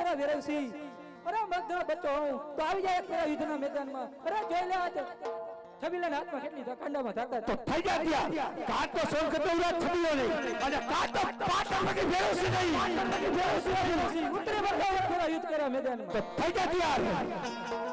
ખરા વેરવસી અરે મગધનો બચ્ચો હું તો આવી જાય ખરા યુદ્ધના મેદાનમાં. અરે જોઈ લે આજ છબીલાના હાથમાં કેટલી કાંડામાં ધાકા તો થઈ જા ત્યાં. કાટ તો સોલ કરતો ઉરા છબીઓ નહીં. અને કાટ તો પાટણમાંથી ફેરવશે નહીં. પાટણમાંથી ફેરવશે નહીં. ઉતરે બરખા ખરા યુદ્ધ કર્યા મેદાનમાં. તો થઈ જા ત્યાં.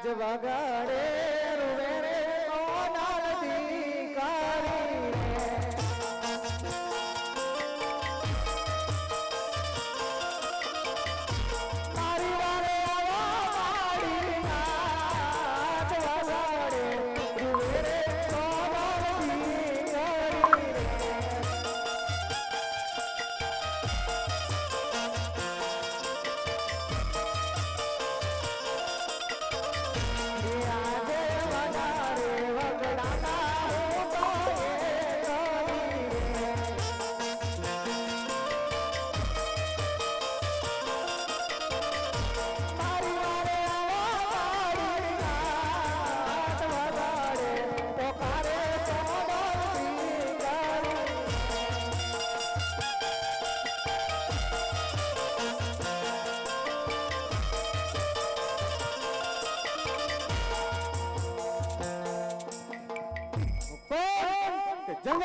આજ વગાડે.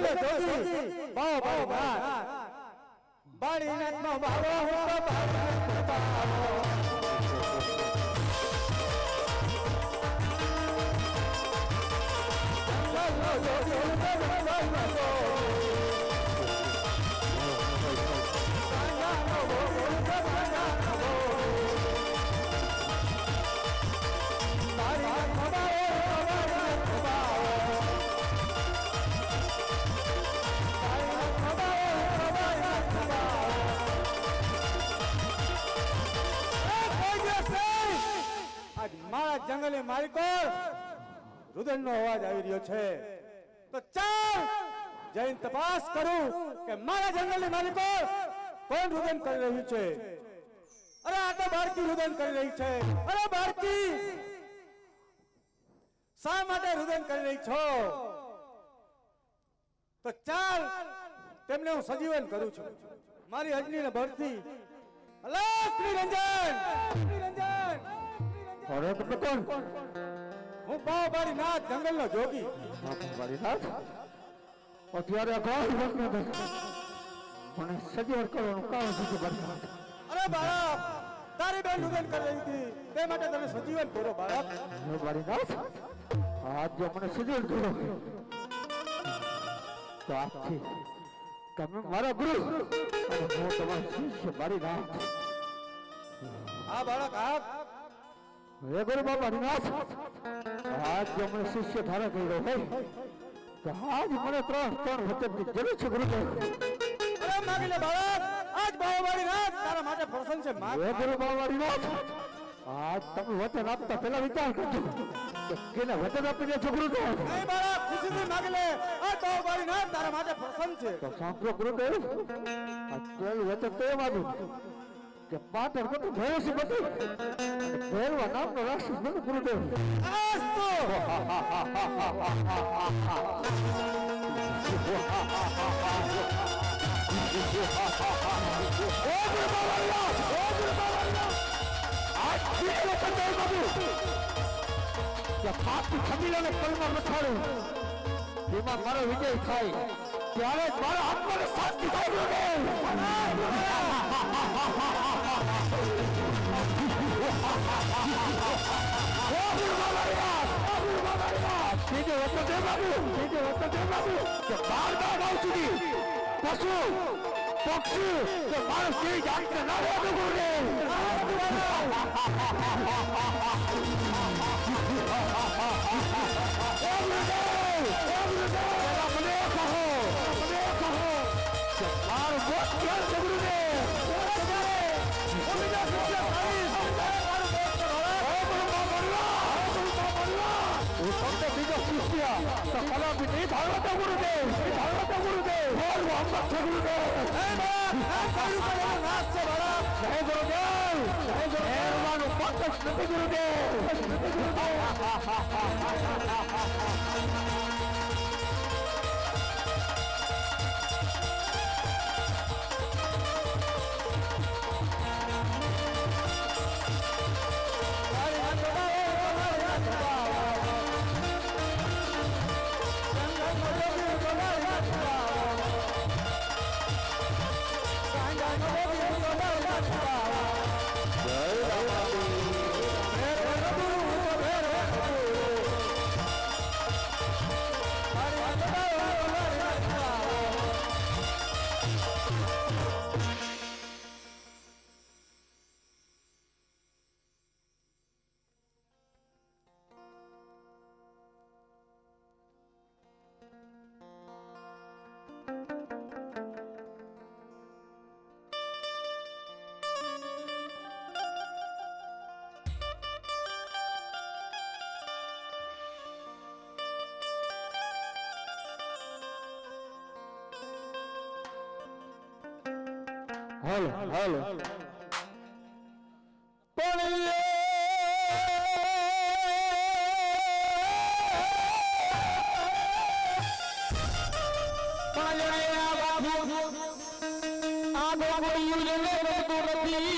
જંગલે જોગી બાવો બાવો બાર બાળી નાથનો બાવો હું તો બાળનાથનો બાવો જંગલનો જોગી હું તો જંગલનો જોગી. ગાંજાનો રુદનનો અવાજ આવી રહ્યો છે. તો ચાલ જઈને તપાસ કરું કે મારા જંગલની માલિકો કોણ રુદન કરી રહ્યું છે? અરે આ તો બાળકી રુદન કરી રહી છે. અરે બાળકી! શા માટે રુદન કરી રહી છો? તો ચાલ, તેમને હું સજીવન કરું છું. મારી અજની ને ભરતી. અલગ શ્રી નિરંજન અરે તમે કોણ? હું બાબારી નાથ જંગલનો જોગી. મારી નાથ અત્યારે કોઈ વખત નથી મને સજીવન કરવાનું કામ શું છે અરે બાળક તારી બેન રુદન કરી રહી હતી. તે માટે તને સજીવન કરો બાળક. મારી નાથ આજ જો મને સજીવન કરો. તો આજથી તમે મારા ગુરુ અને હું તમારો શિષ્ય મારી નાથ હા બાળક હા. હે ગુરુ હરિનાથ આજ જો મને શિષ્ય ધારે કર્યો હોય તો આજ મને ત્રણ ત્રણ વચનની જરૂર છે ગુરુદેવ. અરે માગી લે બાળક આજ બાહુબલી રાત તારા માટે પ્રસન્ન છે માગ. હે ગુરુ આજ તમે વચન આપતા પહેલા વિચાર કરજો કેને વચન આપી દે તો નહીં બાળક ખુશીથી માગી લે આજ બાહુબલી ના તારા માટે પ્રસન્ન છે. તો સાંભળો ગુરુદેવ આ પહેલું વચન તો એમ કે પાટણ બધું ભેરસી બધું. ભેરવા નામનો રાક્ષસ બધું ગુરુદેવ. આજ તો ખમીલાને કલમાં લખાડું જેમાં મારો વિજય થાય. ત્યારે મારા આત્માને શાંતિ થાય ત્રીજો વખત એ બાબુ ત્રીજો વખત એ બાબુ કે બાર બાર ગાઉ સુધી પશુ પક્ષી કે માણસ જેવી જાતને ના રહેતું ગુરુદેવ મને કહો મને કહો કે મારું મોત ક્યાં છે ગુરુદેવ શિષ્ય તો કલાપી નહીં ધારો તો ગુરુદેવ નહીં ધારો તો ગુરુદેવ બોલ મોહમ્મદ છે ગુરુદેવ જય ગુરુદેવ જય ગુરુદેવ મહેરબાનું હાલો. પણ ગુરુદેવ નથી ગુરુદેવ હાલો હાલો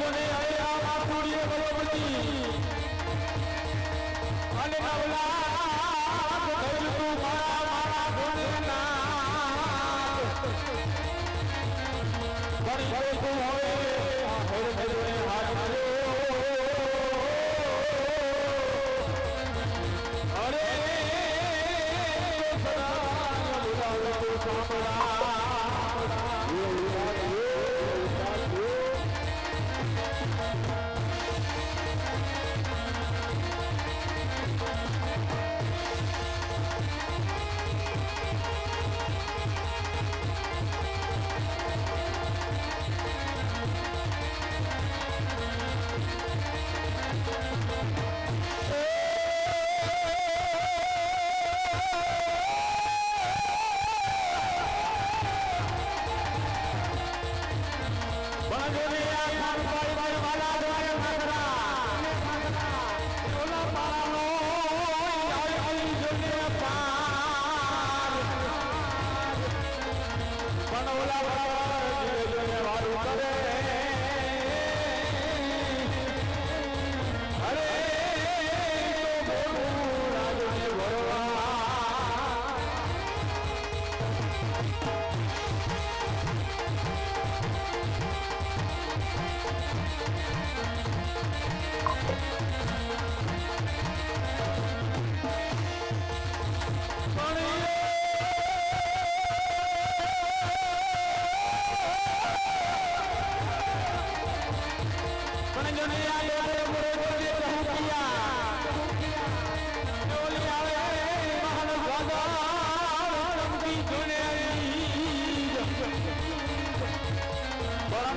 લોકોને અરે આ માથુડીએ બરોબરી અને નવલાત થયું તું મારા મારા ભોલેનાથ પણ ભલે તું હવે હોર ભજવે હાથ અરે સદા બોલાવો સાંભળા. Lord.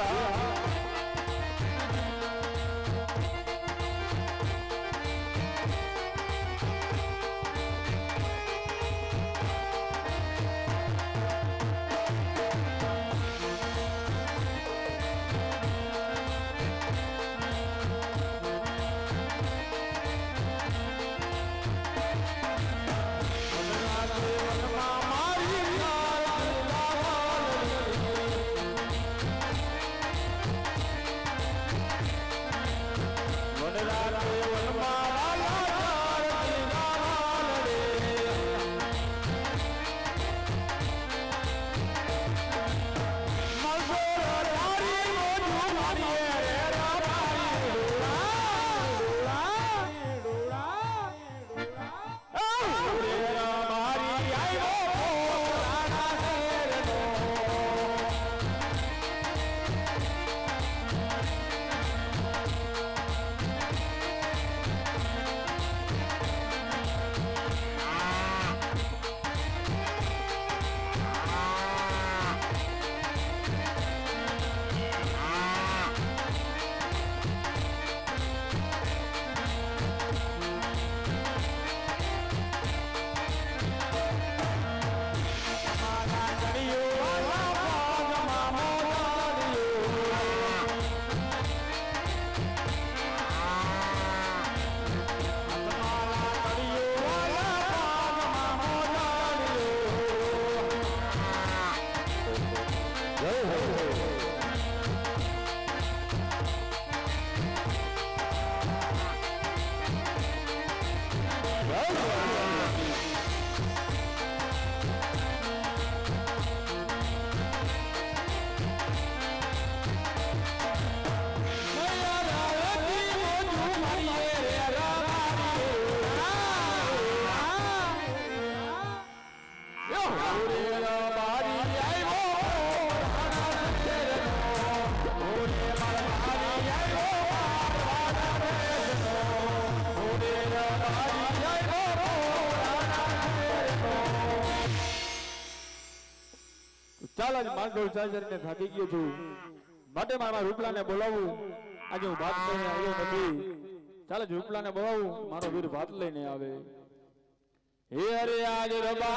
મારી માંડોળ ચાચરને થાકી ગયો છું. માટે મારા રૂપલાને બોલાવું. આજે હું ભાત લઈને આવ્યો નથી. ચાલે રૂપલાને બોલાવું. મારો વીર ભાત લઈને આવે. હે અરે આજ રબા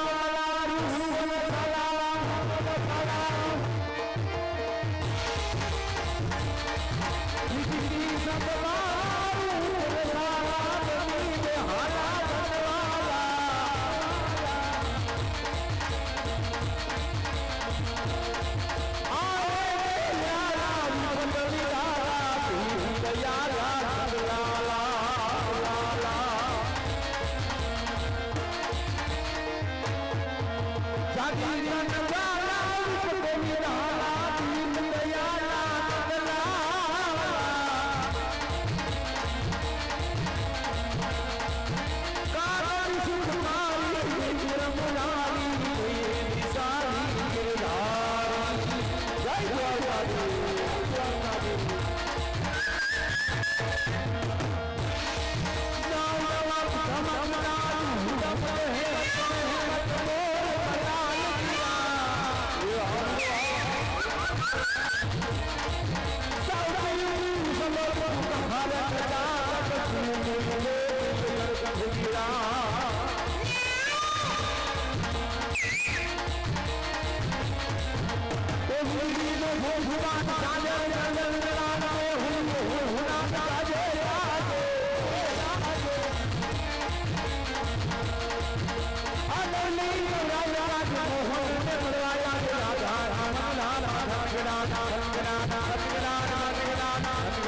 পীড়া ভগবান